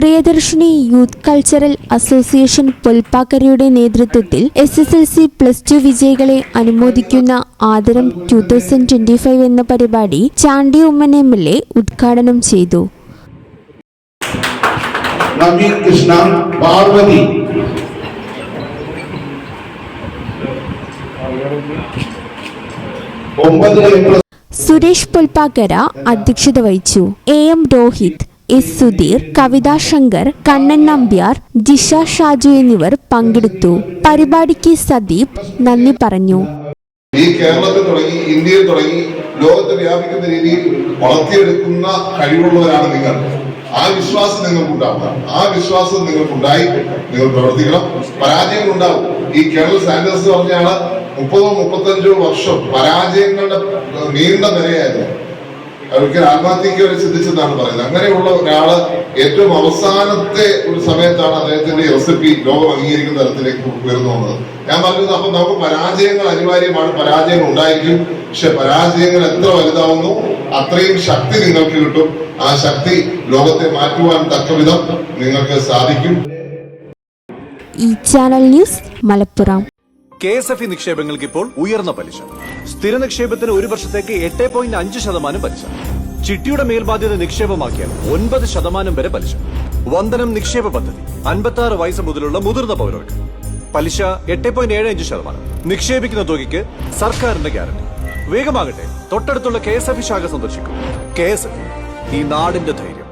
Priyadarshini youth cultural association പുൽപ്പാക്കരയുടെ നേതൃത്വത്തിൽ S S L C plus two വിജയികളെ അനുമോദിക്കുന്ന ആദരം ടു തൗസൻഡ് ട്വന്റി ഫൈവ് എന്ന പരിപാടി Chandy Oommen M L A ഉദ്ഘാടനം ചെയ്തു. നവീൻ കൃഷ്ണ പാർവതി. ഒമ്പത് സുരേഷ് പുൽപ്പാക്കര അധ്യക്ഷത വഹിച്ചു. A M Rohit S Sudheer Kavitha Shankar Kannan Nambiar Jisha Shaju എന്നിവർ പങ്കെടുത്തു. പരിപാടിക്ക് സദീപ് നന്ദി പറഞ്ഞു. ഈ കേരളത്തിൽ തുടങ്ങി ഇന്ത്യയിൽ തുടങ്ങി ലോകത്ത് വ്യാപിക്കുന്ന രീതിയിൽ വളർത്തിയെടുക്കുന്ന കഴിവുള്ളവരാണ് നിങ്ങൾ. ആ വിശ്വാസം നിങ്ങൾക്കുണ്ടാവണം. ആ വിശ്വാസം നിങ്ങൾക്കുണ്ടായി നിങ്ങൾ പ്രവർത്തിക്കണം. പരാജയങ്ങൾ ഉണ്ടാവും. ഈ കേരള സാൻഡേഴ്സ് പറഞ്ഞാണ് മുപ്പതോ മുപ്പത്തഞ്ചോ വർഷം പരാജയങ്ങളുടെ നീണ്ട നിരയായിരുന്നു. ഒരിക്കൽ ആത്മഹത്യക്ക് വരെ ചിന്തിച്ചെന്നാണ് പറയുന്നത്. അങ്ങനെയുള്ള ഒരാൾ ഏറ്റവും അവസാനത്തെ ഒരു സമയത്താണ് അദ്ദേഹത്തിന്റെ റെസിപ്പി ലോകം അംഗീകരിക്കുന്ന തരത്തിലേക്ക് ഉയർന്നു വന്നത് ഞാൻ പറഞ്ഞത് അപ്പൊ നമുക്ക് പരാജയങ്ങൾ അനിവാര്യമാണ്. പരാജയങ്ങൾ ഉണ്ടായിരിക്കും. പക്ഷെ പരാജയങ്ങൾ എത്ര വലുതാവുന്നു അത്രയും ശക്തി നിങ്ങൾക്ക് കിട്ടും. ആ ശക്തി ലോകത്തെ മാറ്റുവാൻ തക്കവിധം നിങ്ങൾക്ക് സാധിക്കും. ഈ channel news Malappuram. K S F E നിക്ഷേപങ്ങൾക്ക് ഇപ്പോൾ ഉയർന്ന പലിശ. സ്ഥിര നിക്ഷേപത്തിന് ഒരു വർഷത്തേക്ക് എട്ട് പോയിന്റ് അഞ്ച് ശതമാനം പലിശ. ചിട്ടിയുടെ മേൽബാധ്യത നിക്ഷേപമാക്കിയാൽ ഒൻപത് ശതമാനം വരെ പലിശ. വന്ദനം നിക്ഷേപ പദ്ധതി അൻപത്തി ആറ് വയസ്സ് മുതലുള്ള മുതിർന്ന പൗരർക്ക്. പലിശ എട്ട് പോയിന്റ് ഏഴ് അഞ്ച് ശതമാനം. നിക്ഷേപിക്കുന്ന തുകയ്ക്ക് സർക്കാരിന്റെ ഗ്യാരണ്ടി. വേഗമാകട്ടെ തൊട്ടടുത്തുള്ള കെ എസ് എഫ് ശാഖ സന്ദർശിക്കും. കെ എസ് എഫ് ഈ നാടിന്റെ ധൈര്യം.